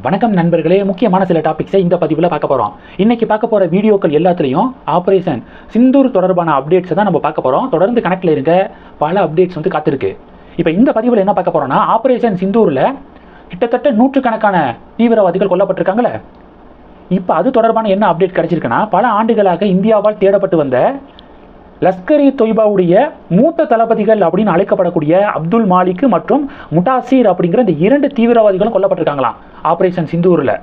வணக்கம் நண்பர்களே. முக்கியமான சில டாபிக்ஸை இந்த பதிவில் பார்க்க போகிறோம் இன்றைக்கி பார்க்க போகிற வீடியோக்கள் எல்லாத்துலேயும் ஆப்ரேஷன் சிந்தூர் தொடர்பான அப்டேட்ஸை தான் நம்ம பார்க்க போகிறோம் தொடர்ந்து கணக்கில் இருக்க பல அப்டேட்ஸ் வந்து காத்திருக்கு. இப்போ இந்த பதிவில் என்ன பார்க்க போகிறோம்னா ஆப்ரேஷன் சிந்தூரில் கிட்டத்தட்ட நூற்றுக்கணக்கான தீவிரவாதிகள் கொல்லப்பட்டிருக்காங்களே. இப்போ அது தொடர்பான என்ன அப்டேட் கிடச்சிருக்குன்னா பல ஆண்டுகளாக இந்தியாவால் தேடப்பட்டு வந்த லஷ்கர் இ தொய்பாவுடைய மூத்த தளபதிகள் அப்படின்னு அழைக்கப்படக்கூடிய அப்துல் மாலிக் மற்றும் முட்டாசீர் அப்படிங்கிற இந்த இரண்டு தீவிரவாதிகளும் கொல்லப்பட்டிருக்காங்களாம். ஆப்ரேஷன் சிந்தூரில்.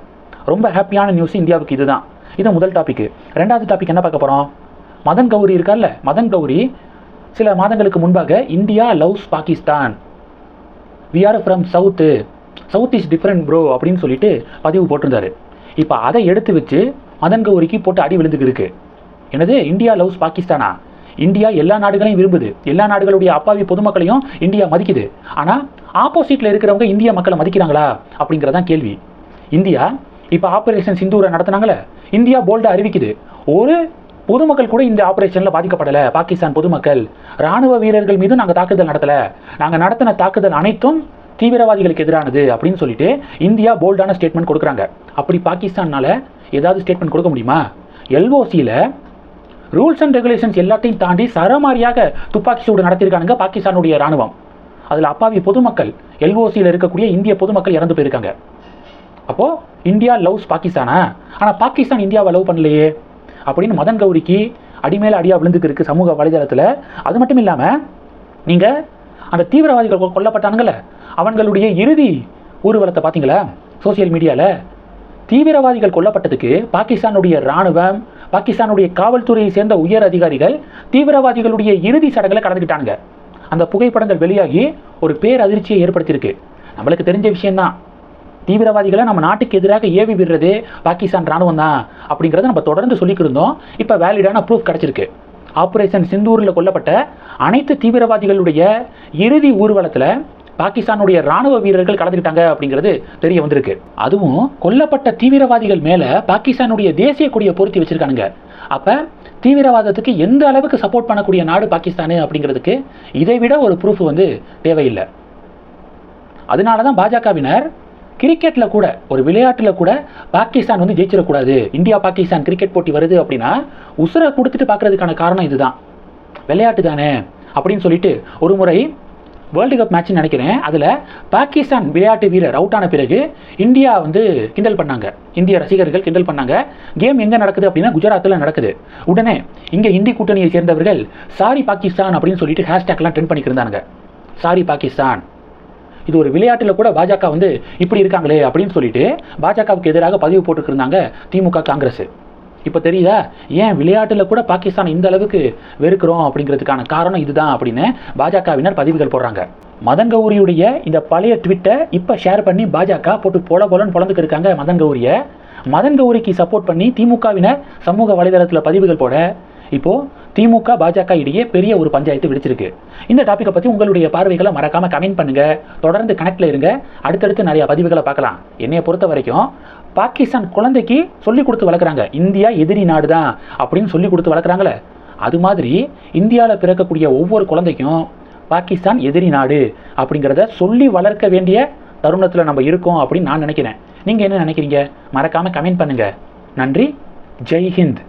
ரொம்ப ஹாப்பியான நியூஸ் இந்தியாவுக்கு இதுதான். இது முதல் டாபிக் ரெண்டாவது டாபிக் என்ன பார்க்க போகிறோம் மதன் கௌரி இருக்கார்ல. மதன் கௌரி சில மாதங்களுக்கு முன்பாக India loves Pakistan. We are from south south is different bro அப்படின்னு சொல்லிட்டு பதிவு போட்டிருந்தாரு. இப்போ அதை எடுத்து வச்சு மதன் கௌரிக்கு போட்டு அடி விழுந்துக்கு இருக்கு என்னது? India loves பாகிஸ்தானா? இந்தியா எல்லா நாடுகளையும் விரும்புது. எல்லா நாடுகளுடைய அப்பாவி பொதுமக்களையும் இந்தியா மதிக்குது. ஆனால் ஆப்போசிட்டில் இருக்கிறவங்க இந்திய மக்களை மதிக்கிறாங்களா? அப்படிங்கிறதான் கேள்வி. இந்தியா இப்போ ஆப்ரேஷன் சிந்தூரை நடத்தினாங்களே இந்தியா போல்டாக அறிவிக்குது. ஒரு பொதுமக்கள் கூட இந்த ஆபரேஷனில் பாதிக்கப்படலை. பாகிஸ்தான் பொதுமக்கள். ராணுவ வீரர்கள் மீதும் நாங்கள் தாக்குதல் நடத்தலை. நாங்கள் நடத்தின தாக்குதல் அனைத்தும் தீவிரவாதிகளுக்கு எதிரானது அப்படின்னு சொல்லிட்டு இந்தியா போல்டான ஸ்டேட்மெண்ட் கொடுக்குறாங்க. அப்படி பாகிஸ்தானால் ஏதாவது ஸ்டேட்மெண்ட் கொடுக்க முடியுமா? எல்ஓசியில் ரூல்ஸ் அண்ட் ரெகுலேஷன்ஸ் எல்லாத்தையும் தாண்டி சரமாரியாக துப்பாக்கி சூடு நடத்தியிருக்கானுங்க பாகிஸ்தானுடைய ராணுவம் அதில் அப்பாவி பொதுமக்கள் எல்ஓசியில் இருக்கக்கூடிய இந்திய பொதுமக்கள் இறந்து போயிருக்காங்க. அப்போது இந்தியா லவ்ஸ் பாகிஸ்தானா? ஆனால் பாகிஸ்தான் இந்தியாவை லவ் பண்ணலையே. அப்படின்னு மதன் கௌரிக்கு அடிமேல அடியாக விழுந்துக்கு இருக்குது சமூக வலைதளத்தில். அது மட்டும் இல்லாமல் நீங்கள் அந்த தீவிரவாதிகள் கொ- கொல்லப்பட்டானுங்கள அவங்களுடைய இறுதி ஊர்வலத்தை பார்த்தீங்களா சோஷியல் மீடியாவில் தீவிரவாதிகள் கொல்லப்பட்டதுக்கு பாகிஸ்தானுடைய ராணுவம் பாகிஸ்தானுடைய காவல்துறையை சேர்ந்த உயர் அதிகாரிகள் தீவிரவாதிகளுடைய இறுதி சடங்குல கலந்துக்கிட்டாங்க அந்த புகைப்படங்கள் வெளியாகி ஒரு பேரதிர்ச்சியை ஏற்படுத்தியிருக்கு. நம்மளுக்கு தெரிஞ்ச விஷயம்தான். தீவிரவாதிகளை நம்ம நாட்டுக்கு எதிராக ஏவி விடுறது பாகிஸ்தான் ராணுவம் தான் அப்படிங்கிறத நம்ம தொடர்ந்து சொல்லிக்கிருந்தோம் இருந்தோம். இப்போ வேலிடான ப்ரூஃப் கிடச்சிருக்கு. ஆப்ரேஷன் சிந்தூரில் கொல்லப்பட்ட அனைத்து தீவிரவாதிகளுடைய இறுதி ஊர்வலத்தில் பாகிஸ்தானுடைய ராணுவ வீரர்கள் கலந்துக்கிட்டாங்க அப்படிங்கிறது தெரிய வந்திருக்கு. அதுவும் கொல்லப்பட்ட தீவிரவாதிகள் மேல பாகிஸ்தானுடைய தேசிய கொடியை பொருத்தி வச்சிருக்கானுங்க. அப்ப தீவிரவாதத்துக்கு எந்த அளவுக்கு சப்போர்ட் பண்ணக்கூடிய நாடு பாகிஸ்தானு அப்படிங்கிறதுக்கு இதை விட ஒரு ப்ரூஃப் வந்து தேவையில்லை. அதனால தான் பாஜகவினர் கிரிக்கெட்ல கூட ஒரு விளையாட்டில் கூட பாகிஸ்தான் வந்து ஜெயிச்சிடக்கூடாது. இந்தியா பாகிஸ்தான் கிரிக்கெட் போட்டி வருது அப்படின்னா உசுரை கொடுத்துட்டு பார்க்கறதுக்கான காரணம் இதுதான். விளையாட்டு தானே அப்படின்னு சொல்லிட்டு ஒரு முறை வேர்ல்டு கப் மேட்ச் நினைக்கிறேன். அதில் பாகிஸ்தான் விளையாட்டு வீரர் அவுட் ஆன பிறகு இந்தியா வந்து கிண்டல் பண்ணாங்க. இந்திய ரசிகர்கள் கிண்டல் பண்ணாங்க. கேம் எங்கே நடக்குது அப்படின்னா குஜராத்தில் நடக்குது. உடனே இங்கே இந்தி கூட்டணியை சேர்ந்தவர்கள் சாரி பாகிஸ்தான் அப்படின்னு சொல்லிட்டு ஹேஷ்டேக்லாம் ட்ரெண்ட் பண்ணிக்கிட்டு இருந்தாங்க சாரி பாகிஸ்தான். இது ஒரு விளையாட்டில் கூட பாஜக வந்து இப்படி இருக்காங்களே அப்படின்னு சொல்லிட்டு பாஜகவுக்கு எதிராக பதிவு போட்டுட்டு திமுக காங்கிரஸ். இப்போ தெரியுதா? ஏன் விளையாட்டில் கூட பாகிஸ்தான் இந்த அளவுக்கு வெறுக்கிறோம் அப்படிங்கிறதுக்கான காரணம் இதுதான் அப்படின்னு பாஜகவினர் பதிவுகள் போடுறாங்க. மதன் கௌரியுடைய இந்த பழைய ட்விட்டை இப்போ ஷேர் பண்ணி பாஜக போட்டு போல போலன்னு பொழந்துக்கு இருக்காங்க மதன் கௌரியை மதன் கௌரிக்கு சப்போர்ட் பண்ணி திமுகவினர் சமூக வலைதளத்தில் பதிவுகள் போட இப்போ திமுக பாஜக இடையே பெரிய ஒரு பஞ்சாயத்து விடுச்சிருக்கு. இந்த டாப்பிக்கை பற்றி உங்களுடைய பார்வைகளை மறக்காமல் கமெண்ட் பண்ணுங்க. தொடர்ந்து கனெக்டில் இருங்க. அடுத்தடுத்து நிறைய பதிவுகளை பார்க்கலாம். என்னைய பொறுத்த வரைக்கும் பாகிஸ்தான் குழந்தைக்கு சொல்லி கொடுத்து வளர்க்குறாங்க. இந்தியா எதிரி நாடு தான் அப்படின்னு சொல்லி கொடுத்து வளர்க்குறாங்களே. அது மாதிரி இந்தியாவில் பிறக்கக்கூடிய ஒவ்வொரு குழந்தைக்கும் பாகிஸ்தான் எதிரி நாடு அப்படிங்கிறத சொல்லி வளர்க்க வேண்டிய தருணத்தில் நம்ம இருக்கோம் அப்படின்னு நான் நினைக்கிறேன். நீங்கள் என்ன நினைக்கிறீங்க? மறக்காமல் கமெண்ட் பண்ணுங்கள் நன்றி. ஜெய்ஹிந்த்